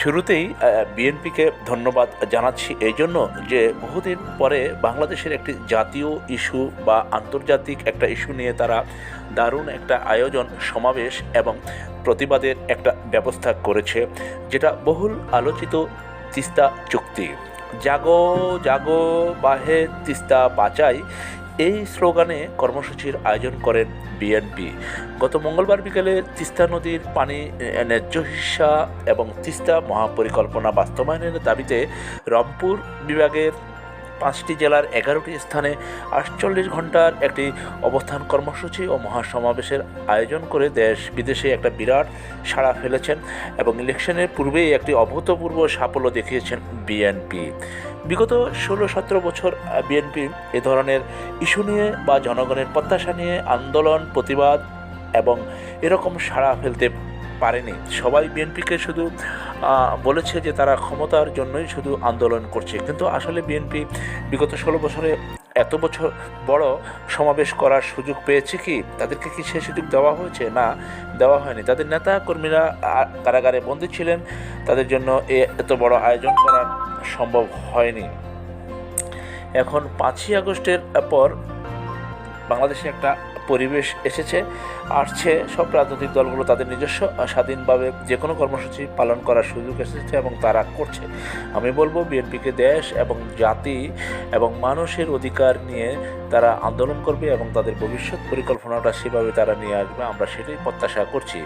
শুরুতেই বিএনপিকে ধন্যবাদ জানাচ্ছি এই জন্য যে বহুদিন পরে বাংলাদেশের একটি জাতীয় ইস্যু বা আন্তর্জাতিক একটা ইস্যু নিয়ে তারা দারুণ একটা আয়োজন, সমাবেশ এবং প্রতিবাদের একটা ব্যবস্থা করেছে, যেটা বহুল আলোচিত তিস্তা চুক্তি। জাগো জাগো, বাহে তিস্তা বাঁচাই এই স্লোগানে কর্মসূচির আয়োজন করেন বিএনপি গত মঙ্গলবার বিকেলে তিস্তা নদীর পানি ন্যায্য হিসা এবং তিস্তা মহাপরিকল্পনা বাস্তবায়নের দাবিতে রংপুর বিভাগের পাঁচটি জেলার এগারোটি স্থানে আটচল্লিশ ঘণ্টার একটি অবস্থান কর্মসূচি ও মহাসমাবেশের আয়োজন করে দেশ বিদেশে একটা বিরাট সাড়া ফেলেছেন এবং ইলেকশনের পূর্বেই একটি অভূতপূর্ব সাফল্য দেখিয়েছেন বিএনপি। বিগত ষোলো সতেরো বছর বিএনপি এ ধরনের ইস্যু নিয়ে বা জনগণের প্রত্যাশা নিয়ে আন্দোলন, প্রতিবাদ এবং এরকম সাড়া ফেলতে পারেনি। সবাই বিএনপিকে শুধু বলেছে যে তারা ক্ষমতার জন্যই শুধু আন্দোলন করছে। কিন্তু আসলে বিএনপি বিগত ষোলো বছরে এত বছর বড় সমাবেশ করার সুযোগ পেয়েছে কি? তাদেরকে কি সে সুযোগ দেওয়া হয়েছে? না, দেওয়া হয়নি। তাদের নেতা কর্মীরা কারাগারে বন্দী ছিলেন। তাদের জন্য এ, এত বড় আয়োজন করা সম্ভব হয়নি। এখন পাঁচই আগস্টের পর বাংলাদেশে একটা পরিবেশ এসেছে, আসছে, সব রাজনৈতিক দলগুলো তাদের নিজস্ব স্বাধীনভাবে যে কোনো কর্মসূচি পালন করার সুযোগ এসেছে এবং তারা করছে। আমি বলব, বিএনপিকে দেশ এবং জাতি এবং মানুষের অধিকার নিয়ে তারা আন্দোলন করবে এবং তাদের ভবিষ্যৎ পরিকল্পনাটা সেভাবে তারা নিয়ে আসবে, আমরা সেটাই প্রত্যাশা করছি।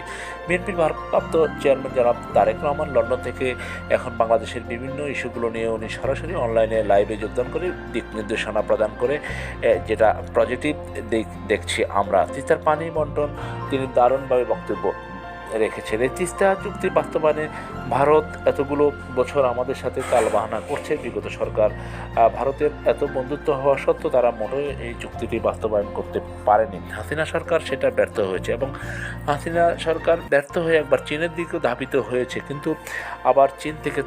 বিএনপির ভারপ্রাপ্ত চেয়ারম্যান জনাব তারেক রহমান লন্ডন থেকে এখন বাংলাদেশের বিভিন্ন ইস্যুগুলো নিয়ে উনি সরাসরি অনলাইনে লাইভে যোগদান করে দিক নির্দেশনা প্রদান করে যেটা পজিটিভ দেখছি আমরা। তিস্তার পানি বন্টন, তিনি দারুণভাবে বক্তব্য রেখেছেন। এই তিস্তা চুক্তি বাস্তবায়নে ভারত এতগুলো বছর আমাদের সাথে তালবাহানা করছে। বিগত সরকার ভারতের এত বন্ধুত্ব হওয়া সত্ত্বেও তারা মোটেই এই চুক্তিটি বাস্তবায়ন করতে পারেনি। হাসিনা সরকার সেটা ব্যর্থ হয়েছে এবং হাসিনা সরকার ব্যর্থ হয়ে একবার চীনের দিকেও ধাবিত হয়েছে। কিন্তু আবার চীন থেকে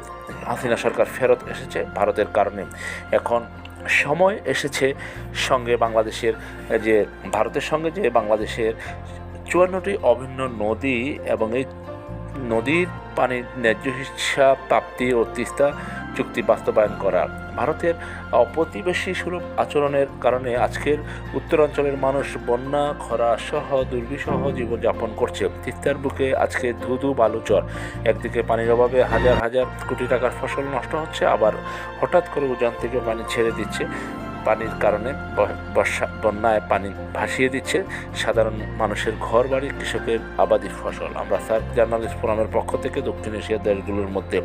হাসিনা সরকার ফেরত এসেছে ভারতের কারণে। এখন সময় এসেছে সঙ্গে বাংলাদেশের, যে ভারতের সঙ্গে যে বাংলাদেশের চুয়ান্নটি অভিন্ন নদী এবং এই নদীর পানির ন্যায্য হিসা, প্রাপ্তি ও তিস্তা চুক্তি বাস্তবায়ন করা। ভারতের অপ্রতিবেশী সুলভ আচরণের কারণে আজকের উত্তরাঞ্চলের মানুষ বন্যা, খরা সহ দুর্বিসহ জীবনযাপন করছে। তিস্তার বুকে আজকে ধুধু বালুচর একদিকে পানির অভাবে হাজার হাজার কোটি টাকার ফসল নষ্ট হচ্ছে, আবার হঠাৎ করে উজান থেকে পানি ছেড়ে দিচ্ছে পানির কারণে বর্ষা বন্যায় পানি ভাসিয়ে দিচ্ছে। সাধারণ মানুষের ঘর বাড়ি কৃষকের আবাদি ফসল। আমরা সার্ক জার্নালিস্ট ফোরামের পক্ষ থেকে দক্ষিণ এশিয়ার দেশগুলোর মধ্যে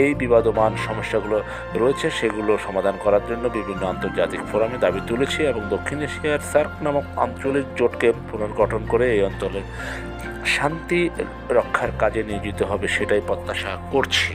এই বিবাদমান সমস্যাগুলো রয়েছে, সেগুলো সমাধান করার জন্য বিভিন্ন আন্তর্জাতিক ফোরামে দাবি তুলেছি এবং দক্ষিণ এশিয়ার সার্ক নামক আঞ্চলিক জোটকে পুনর্গঠন করে এই অঞ্চলের শান্তি রক্ষার কাজে নিয়োজিত হবে, সেটাই প্রত্যাশা করছি।